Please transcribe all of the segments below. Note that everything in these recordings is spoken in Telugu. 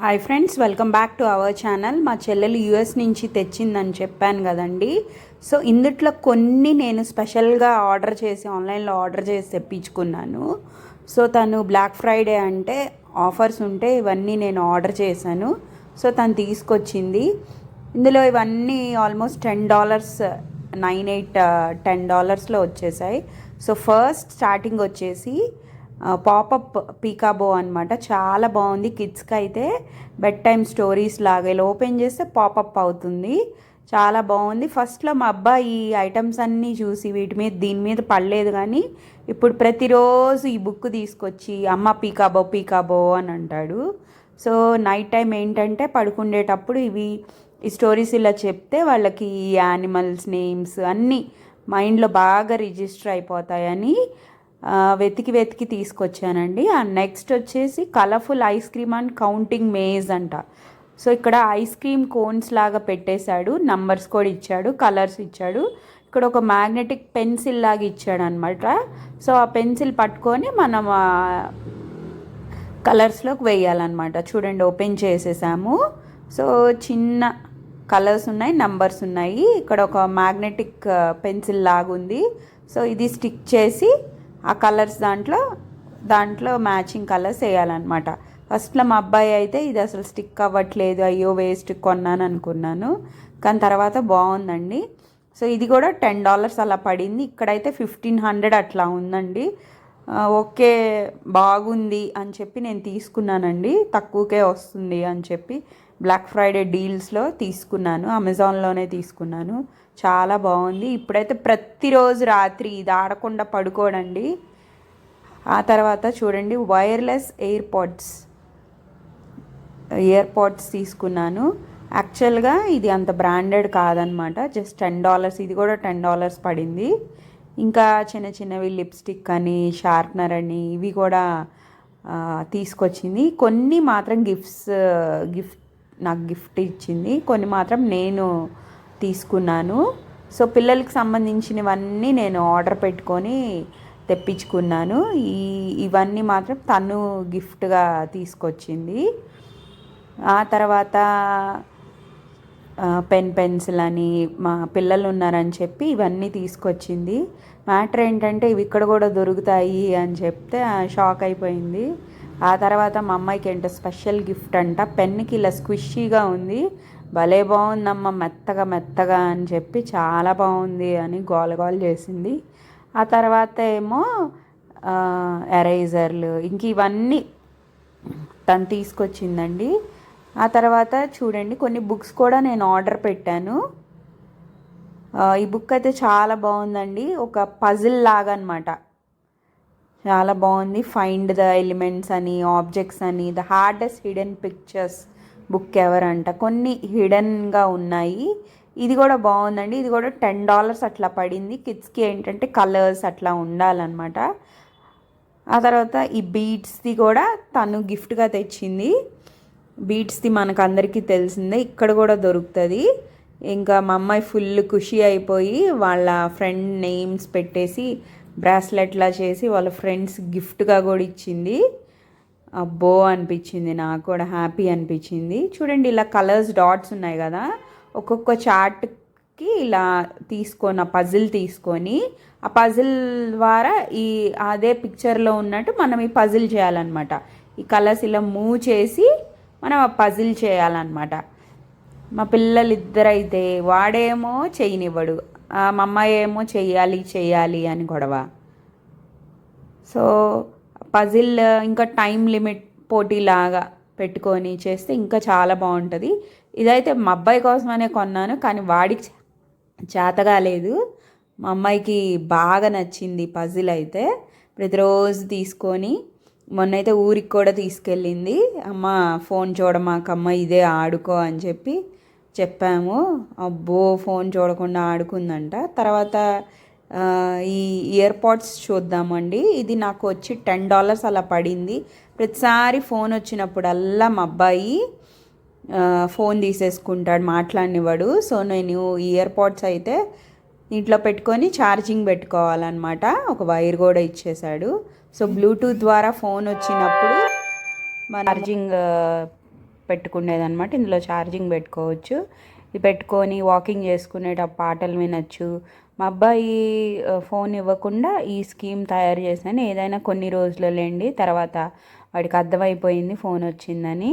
Hi friends welcome back to our channel మా చెల్లెలు యూఎస్ నుంచి తెచ్చిందని చెప్పాను కదండి. సో ఇందుట్లో కొన్ని నేను స్పెషల్గా ఆర్డర్ చేసి ఆన్లైన్లో ఆర్డర్ చేసి తెప్పించుకున్నాను. సో తను బ్లాక్ ఫ్రైడే అంటే ఆఫర్స్ ఉంటే ఇవన్నీ నేను ఆర్డర్ చేశాను. సో తను తీసుకొచ్చింది. ఇందులో ఇవన్నీ almost ten dollars nine eight ten డాలర్స్లో వచ్చేసాయి. సో ఫస్ట్ స్టార్టింగ్ వచ్చేసి పాపప్ పీకాబో అనమాట చాలా బాగుంది. కిడ్స్కి అయితే బెడ్ టైమ్ స్టోరీస్ లాగా ఇలా ఓపెన్ చేస్తే పాపప్ అవుతుంది. చాలా బాగుంది. ఫస్ట్లో మా అబ్బాయి ఈ ఐటమ్స్ అన్నీ చూసి వీటి మీద దీని మీద పడలేదు కానీ ఇప్పుడు ప్రతిరోజు ఈ బుక్ తీసుకొచ్చి అమ్మ పీకాబో పీకాబో అని అంటాడు. సో నైట్ టైం ఏంటంటే పడుకుండేటప్పుడు ఇవి ఈ స్టోరీస్ ఇలా చెప్తే వాళ్ళకి ఈ యానిమల్స్ నేమ్స్ అన్నీ మైండ్లో బాగా రిజిస్టర్ అయిపోతాయని వెతికి వెతికి తీసుకొచ్చానండి. ఆ నెక్స్ట్ వచ్చేసి colourful ice cream and counting maze అంట. సో ఇక్కడ ఐస్ క్రీమ్ కోన్స్ లాగా పెట్టేశాడు. నంబర్స్ కూడా ఇచ్చాడు కలర్స్ ఇచ్చాడు. ఇక్కడ ఒక మ్యాగ్నెటిక్ పెన్సిల్ లాగా ఇచ్చాడు అనమాట సో ఆ పెన్సిల్ పట్టుకొని మనం కలర్స్లోకి వేయాలన్నమాట. చూడండి ఓపెన్ చేసేసాము. సో చిన్న కలర్స్ ఉన్నాయి నంబర్స్ ఉన్నాయి. ఇక్కడ ఒక మ్యాగ్నెటిక్ పెన్సిల్ లాగా ఉంది సో ఇది స్టిక్ చేసి ఆ కలర్స్ దాంట్లో దాంట్లో మ్యాచింగ్ కలర్స్ వేయాలన్నమాట. ఫస్ట్లో మా అబ్బాయి అయితే ఇది అసలు స్టిక్ అవ్వట్లేదు అయ్యో వేస్ట్ కొన్నాను అనుకున్నాను. కానీ తర్వాత బాగుందండి. సో ఇది కూడా టెన్ డాలర్స్ అలా పడింది. ఇక్కడైతే ఫిఫ్టీన్ హండ్రెడ్ అట్లా ఉందండి. ఓకే బాగుంది అని చెప్పి నేను తీసుకున్నానండి. తక్కువకే వస్తుంది అని చెప్పి. బ్లాక్ ఫ్రైడే డీల్స్లో తీసుకున్నాను. అమెజాన్లోనే తీసుకున్నాను. చాలా బాగుంది. ఇప్పుడైతే ప్రతిరోజు రాత్రి ఇది ఆడకుండా పడుకోడండి ఆ తర్వాత చూడండి wireless air pads year pads తీసుకున్నాను. యాక్చువల్గా ఇది అంత బ్రాండెడ్ కాదనమాట. జస్ట్ టెన్ డాలర్స్ ఇది కూడా టెన్ డాలర్స్ పడింది. ఇంకా చిన్న చిన్నవి లిప్స్టిక్ అని షార్ప్నర్ అని ఇవి కూడా తీసుకొచ్చింది. కొన్ని మాత్రం గిఫ్ట్స్ గిఫ్ట్ నాకు గిఫ్ట్ ఇచ్చింది. కొన్ని మాత్రం నేను తీసుకున్నాను. సో పిల్లలకి సంబంధించినవన్నీ నేను ఆర్డర్ పెట్టుకొని తెప్పించుకున్నాను. ఈ ఇవన్నీ మాత్రం తను గిఫ్ట్గా తీసుకొచ్చింది. ఆ తర్వాత పెన్ పెన్సిల్ అని మా పిల్లలు ఉన్నారని చెప్పి ఇవన్నీ తీసుకొచ్చింది. మ్యాటర్ ఏంటంటే ఇవి ఇక్కడ కూడా దొరుకుతాయి అని చెప్తే షాక్ అయిపోయింది. ఆ తర్వాత మా అమ్మాయికి ఏంటో స్పెషల్ గిఫ్ట్ అంట. పెన్కి ఇలా స్క్విషీగా ఉంది. భలే బాగుందమ్మ మెత్తగా మెత్తగా అని చెప్పి చాలా బాగుంది అని గోలగోలు చేసింది. ఆ తర్వాత ఏమో ఎరైజర్లు ఇంక ఇవన్నీ తను తీసుకొచ్చిందండి. ఆ తర్వాత చూడండి కొన్ని బుక్స్ కూడా నేను ఆర్డర్ పెట్టాను. ఈ బుక్ అయితే చాలా బాగుందండి. ఒక పజిల్ లాగా అనమాట చాలా బాగుంది. ఫైండ్ ద ఎలిమెంట్స్ అని ఆబ్జెక్ట్స్ అని. The hardest hidden pictures book ఎవరంట. కొన్ని హిడెన్గా ఉన్నాయి. ఇది కూడా బాగుందండి. ఇది కూడా టెన్ డాలర్స్ అట్లా పడింది. కిడ్స్కి ఏంటంటే కలర్స్ అట్లా ఉండాలన్నమాట. ఆ తర్వాత ఈ బీడ్స్ది కూడా తను గిఫ్ట్గా తెచ్చింది. బీడ్స్ది మనకు అందరికీ తెలిసిందే. ఇక్కడ కూడా దొరుకుతుంది. ఇంకా మా అమ్మాయి ఫుల్ ఖుషి అయిపోయి వాళ్ళ ఫ్రెండ్ నేమ్స్ పెట్టేసి బ్రాస్లెట్లా చేసి వాళ్ళ ఫ్రెండ్స్ గిఫ్ట్గా కూడా ఇచ్చింది. అబ్బో అనిపించింది నాకు కూడా హ్యాపీ అనిపించింది. చూడండి ఇలా కలర్స్ డాట్స్ ఉన్నాయి కదా ఒక్కొక్క చార్ట్కి ఇలా తీసుకొని ఆ పజిల్ తీసుకొని ఆ పజిల్ ద్వారా ఈ అదే పిక్చర్లో ఉన్నట్టు మనం ఈ పజిల్ చేయాలన్నమాట. ఈ కలర్స్ ఇలా మూవ్ చేసి మనం ఆ పజిల్ చేయాలన్నమాట. మా పిల్లలు ఇద్దరైతే వాడేమో చేయనివ్వడు. మా అమ్మాయి ఏమో చెయ్యాలి చెయ్యాలి అని గొడవ. సో పజిల్ ఇంకా టైం లిమిట్ పోటీలాగా పెట్టుకొని చేస్తే ఇంకా చాలా బాగుంటుంది. ఇదైతే మా అబ్బాయి కోసమనే కొన్నాను కానీ వాడికి చే- చేతగా లేదు. మా అమ్మాయికి బాగా నచ్చింది పజిల్ అయితే. ప్రతిరోజు తీసుకొని మొన్నైతే ఊరికి కూడా తీసుకెళ్ళింది. అమ్మ ఫోన్ చూడమాకమ్మ ఇదే ఆడుకో అని చెప్పి చెప్పాము. అబ్బో ఫోన్ చూడకుండా ఆడుకుందంట. తర్వాత ఈ ఇయర్ పాడ్స్ చూద్దామండి. ఇది నాకు వచ్చి టెన్ డాలర్స్ అలా పడింది. ప్రతిసారి ఫోన్ వచ్చినప్పుడల్లా మా అబ్బాయి ఫోన్ తీసేసుకుంటాడు మాట్లాడినవాడు సో నేను ఇయర్ పాడ్స్ అయితే ఇంట్లో పెట్టుకొని ఛార్జింగ్ పెట్టుకోవాలన్నమాట. ఒక వైర్ కూడా ఇచ్చేశాడు. సో బ్లూటూత్ ద్వారా ఫోన్ వచ్చినప్పుడు మన ఛార్జింగ్ పెట్టుకునేదన్నమాట ఇందులో ఛార్జింగ్ పెట్టుకోవచ్చు. ఇది పెట్టుకొని వాకింగ్ చేసుకునేటప్పుడు పాటలు వినొచ్చు. మా అబ్బాయి ఫోన్ ఇవ్వకుండా ఈ స్కీమ్ తయారు చేశాను. ఏదైనా కొన్ని రోజులు లేండి తర్వాత వాడికి అర్థమైపోయింది ఫోన్ వచ్చిందని.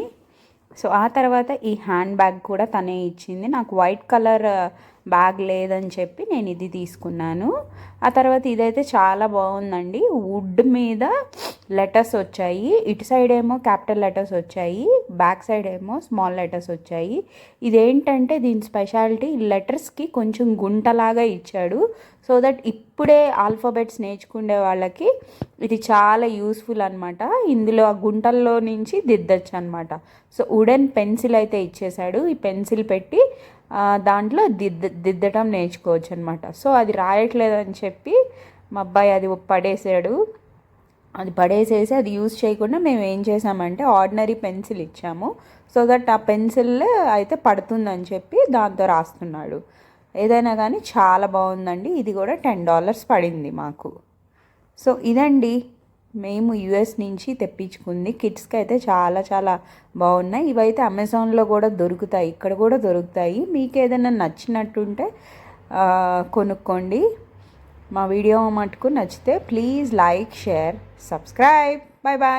సో ఆ తర్వాత ఈ హ్యాండ్ బ్యాగ్ కూడా తనే ఇచ్చింది. నాకు వైట్ కలర్ బ్యాగ్ లేదని చెప్పి నేను ఇది తీసుకున్నాను. ఆ తర్వాత ఇదైతే చాలా బాగుందండి. వుడ్ మీద లెటర్స్ వచ్చాయి. ఇటు సైడ్ ఏమో క్యాపిటల్ లెటర్స్ వచ్చాయి. బ్యాక్ సైడ్ ఏమో స్మాల్ లెటర్స్ వచ్చాయి. ఇదేంటంటే దీని స్పెషాలిటీ లెటర్స్కి కొంచెం గుంటలాగా ఇచ్చాడు. సో దట్ ఇప్పుడే ఆల్ఫాబెట్స్ నేర్చుకునే వాళ్ళకి ఇది చాలా యూస్ఫుల్ అనమాట ఇందులో ఆ గుంటల్లో నుంచి దిద్దచ్చు అనమాట సో వుడెన్ పెన్సిల్ అయితే ఇచ్చేశాడు. ఈ పెన్సిల్ పెట్టి దాంట్లో దిద్ద దిద్దటం నేర్చుకోవచ్చు అనమాట సో అది రాయట్లేదని చెప్పి మా అబ్బాయి అది పడేసాడు అది పడేసేసి అది యూజ్ చేయకుండా మేము ఏం చేసామంటే ఆర్డినరీ పెన్సిల్ ఇచ్చాము. సో దట్ ఆ పెన్సిల్ అయితే పడుతుందని చెప్పి దాంతో రాస్తున్నాడు. ఏదైనా కానీ చాలా బాగుందండి. ఇది కూడా టెన్ డాలర్స్ పడింది మాకు. సో ఇదండి. మేము యుఎస్ నుంచి తెప్పించుకుంది. కిడ్స్కి అయితే చాలా చాలా బాగున్నాయి. ఇవైతే అమెజాన్లో కూడా దొరుకుతాయి. ఇక్కడ కూడా దొరుకుతాయి. మీకు ఏదైనా నచ్చినట్టుంటే కొనుక్కోండి. మా వీడియో మటుకు నచ్చితే please like share subscribe. Bye bye